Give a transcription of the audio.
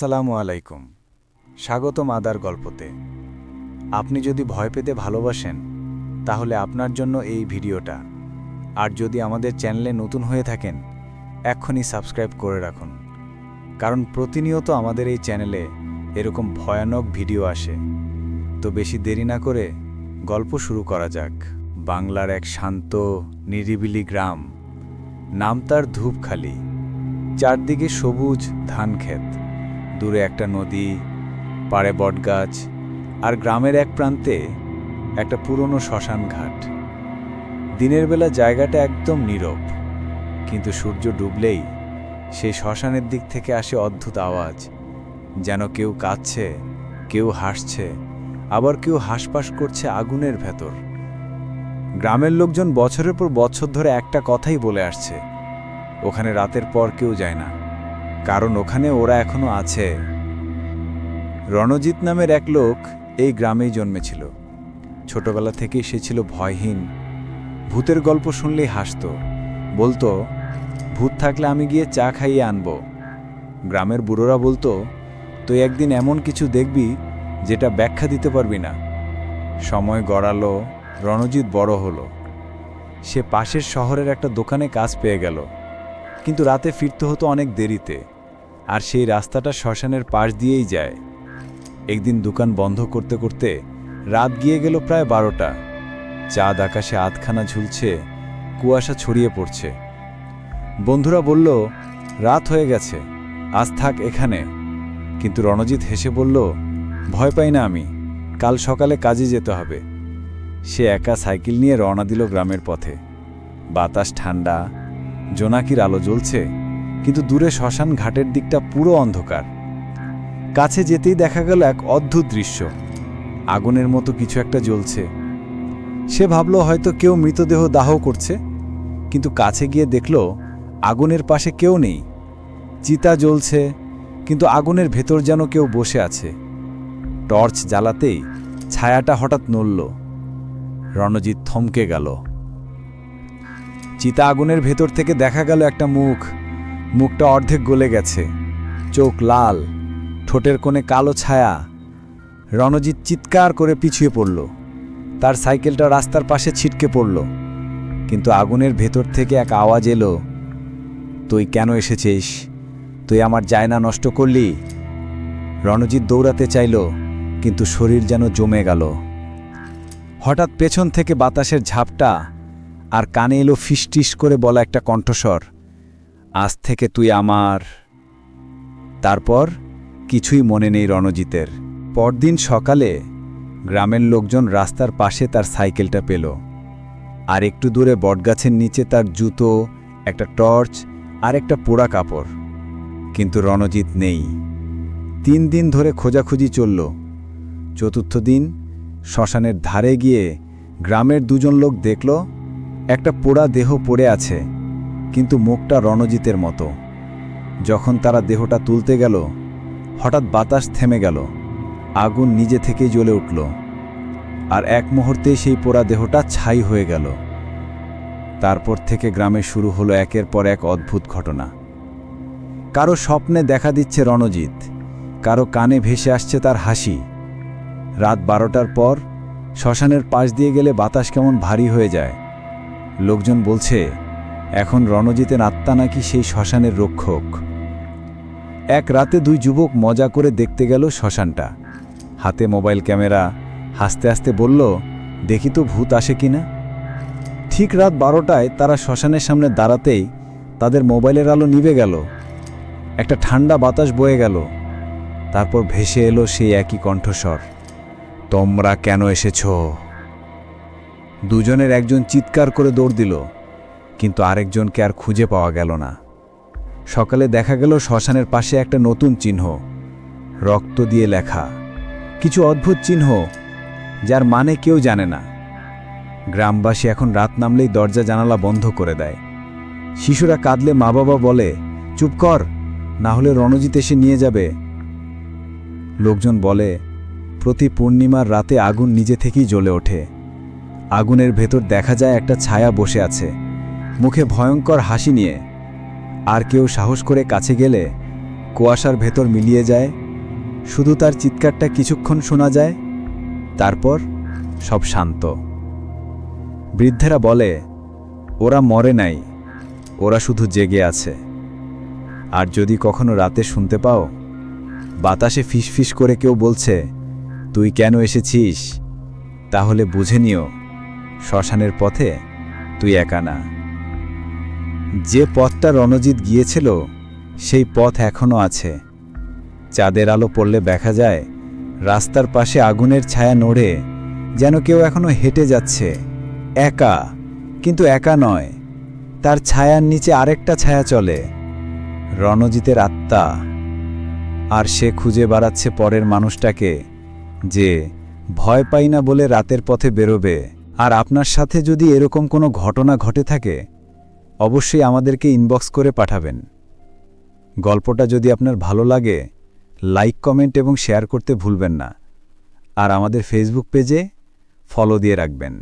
আসসালামু আলাইকুম। স্বাগতম আদার গল্পতে। আপনি যদি ভয় পেতে ভালোবাসেন, তাহলে আপনার জন্য এই ভিডিওটা। আর যদি আমাদের চ্যানেলে নতুন হয়ে থাকেন এক্ষুনি সাবস্ক্রাইব করে রাখুন। কারণ প্রতিনিয়ত আমাদের এই চ্যানেলে এরকম ভয়ানক ভিডিও আসে। তো বেশি দেরি না করে গল্প শুরু করা যাক। বাংলার এক শান্ত, নিরিবিলি গ্রাম। নাম তার ধূপখালি। চারদিকে সবুজ ধান ক্ষেত দূরে একটা নদী, পাড়ে বটগাছ আর গ্রামের এক প্রান্তে একটা পুরনো শ্মশান ঘাট। দিনের বেলা জায়গাটা একদম নীরব, কিন্তু সূর্য ডুবলেই সেই শ্মশানের দিক থেকে আসে অদ্ভুত আওয়াজ, যেন কেউ কাঁদছে, কেউ হাসছে, আবার কেউ হাসপাস করছে আগুনের ভেতর। গ্রামের লোকজন বছরের পর বছর ধরে একটা কথাই বলে আসছে, ওখানে রাতের পর কেউ যায় না। কারণ ওখানে ওরা এখনও আছে। রণজিৎ নামের এক লোক এই গ্রামেই জন্মেছিল। ছোটবেলা থেকেই সে ছিল ভয়হীন। ভূতের গল্প শুনলেই হাসত। বলতো, ভূত থাকলে আমি গিয়ে চা খাইয়ে আনব। গ্রামের বুড়োরা বলতো, তুই একদিন এমন কিছু দেখবি যেটা ব্যাখ্যা দিতে পারবি না। সময় গড়ালো, রণজিৎ বড় হলো। সে পাশের শহরের একটা দোকানে কাজ পেয়ে গেল। কিন্তু রাতে ফিরতে হতো অনেক দেরিতে, আর সেই রাস্তাটা শ্মশানের পাশ দিয়েই যায়। একদিন দোকান বন্ধ করতে করতে রাত গিয়ে গেল প্রায় বারোটা। চাঁদ আকাশে আধখানা ঝুলছে, কুয়াশা ছড়িয়ে পড়ছে। বন্ধুরা বলল, রাত হয়ে গেছে, আজ থাক এখানে। কিন্তু রণজিৎ হেসে বলল, ভয় পাই না আমি, কাল সকালে কাজে যেতে হবে। সে একা সাইকেল নিয়ে রওনা দিল গ্রামের পথে। বাতাস ঠান্ডা জোনাকির আলো জ্বলছে, কিন্তু দূরে শ্মশান ঘাটের দিকটা পুরো অন্ধকার। কাছে যেতেই দেখা গেল এক অদ্ভুত দৃশ্য। আগুনের মতো কিছু একটা জ্বলছে। সে ভাবল হয়তো কেউ মৃতদেহ দাহ করছে, কিন্তু কাছে গিয়ে দেখল আগুনের পাশে কেউ নেই। চিতা জ্বলছে, কিন্তু আগুনের ভেতর যেন কেউ বসে আছে। টর্চ জ্বালাতেই ছায়াটা হঠাৎ নড়ল। রণজিৎ থমকে গেল। চিতা আগুনের ভেতর থেকে দেখা গেল একটা মুখ। মুখটা অর্ধেক গলে গেছে। চোখ লাল, ঠোঁটের কোণে কালো ছায়া। রণজিৎ চিৎকার করে পিছিয়ে পড়ল। তার সাইকেলটা রাস্তার পাশে ছিটকে পড়ল। কিন্তু আগুনের ভেতর থেকে এক আওয়াজ এলো, তুই কেন এসেছিস? তুই আমার জায়না নষ্ট করলি? রণজিৎ দৌড়াতে চাইল, কিন্তু শরীর যেন জমে গেল। হঠাৎ পেছন থেকে বাতাসের ঝাপটা আর কানে এলো ফিসটিস করে বলা একটা কণ্ঠস্বর, আজ থেকে তুই আমার। তারপর কিছুই মনে নেই রণজিতের। পরদিন সকালে গ্রামের লোকজন রাস্তার পাশে তার সাইকেলটা পেল। আর একটু দূরে বটগাছের নিচে তার জুতো, একটা টর্চ আর একটা পোড়া কাপড়। কিন্তু রণজিৎ নেই। তিন দিন ধরে খোঁজাখুঁজি চলল। চতুর্থ দিন শ্মশানের ধারে গিয়ে গ্রামের দুজন লোক দেখল একটা পোড়া দেহ পড়ে আছে, কিন্তু মুখটা রণজিতের মতো। যখন তারা দেহটা তুলতে গেল, হঠাৎ বাতাস থেমে গেল, আগুন নিজে থেকেই জ্বলে উঠল, আর এক মুহূর্তে সেই পোড়া দেহটা ছাই হয়ে গেল। তারপর থেকে গ্রামে শুরু হলো একের পর এক অদ্ভুত ঘটনা। কারও স্বপ্নে দেখা দিচ্ছে রণজিৎ, কারও কানে ভেসে আসছে তার হাসি। রাত বারোটার পর, শ্মশানের পাশ দিয়ে গেলে বাতাস কেমন ভারী হয়ে যায়। লোকজন বলছে, এখন রণজিতের আত্মা নাকি সেই শ্মশানের রক্ষক। এক রাতে দুই যুবক মজা করে দেখতে গেল শ্মশানটা। হাতে মোবাইল ক্যামেরা, হাসতে হাসতে বলল, দেখি তো ভূত আসে কিনা ঠিক রাত বারোটায় তারা শ্মশানের সামনে দাঁড়াতেই তাদের মোবাইলের আলো নিভে গেল। একটা ঠান্ডা বাতাস বয়ে গেল। তারপর ভেসে এলো সেই একই কণ্ঠস্বর, তোমরা কেন এসেছ? দুজনের একজন চিৎকার করে দৌড় দিল, কিন্তু আরেকজনকে আর খুঁজে পাওয়া গেল না। সকালে দেখা গেল শ্মশানের পাশে একটা নতুন চিহ্ন, রক্ত দিয়ে লেখা। কিছু অদ্ভুত চিহ্ন, যার মানে কেউ জানে না। গ্রামবাসী এখন রাত নামলেই দরজা জানালা বন্ধ করে দেয়। শিশুরা কাঁদলে মা বাবা বলে, চুপ কর, না হলে রণজিৎ এসে নিয়ে যাবে। লোকজন বলে, প্রতি পূর্ণিমার রাতে আগুন নিজে থেকেই জ্বলে ওঠে। আগুনের ভেতর দেখা যায় একটা ছায়া বসে আছে। মুখে ভয়ঙ্কর হাসি নিয়ে। আর কেউ সাহস করে কাছে গেলে কুয়াশার ভেতর মিলিয়ে যায়। শুধু তার চিৎকারটা কিছুক্ষণ শোনা যায়। তারপর সব শান্ত। বৃদ্ধেরা বলে, ওরা মরে নাই। ওরা শুধু জেগে আছে। আর যদি কখনো রাতে শুনতে পাও, বাতাসে ফিসফিস করে কেউ বলছে, তুই কেন এসেছিস? তাহলে বুঝে নিও। শ্মশানের পথে তুই একা না। যে পথটা রণজিৎ গিয়েছিল, সেই পথ এখনও আছে। চাঁদের আলো পড়লে দেখা যায়, রাস্তার পাশে আগুনের ছায়া নড়ে যেন কেউ এখনও হেঁটে যাচ্ছে। একা, কিন্তু একা নয়, তার ছায়ার নিচে আরেকটা ছায়া চলে, রণজিতের আত্মা। আর সে খুঁজে বেড়াচ্ছে পরের মানুষটাকে, যে ভয় পাই না বলে রাতের পথে বেরোবে। আর আপনার সাথে যদি এরকম কোনো ঘটনা ঘটে থাকে, অবশ্যই আমাদেরকে ইনবক্স করে পাঠাবেন। গল্পটা যদি আপনার ভালো লাগে লাইক কমেন্ট এবং শেয়ার করতে ভুলবেন না। আর আমাদের ফেসবুক পেজে ফলো দিয়ে রাখবেন।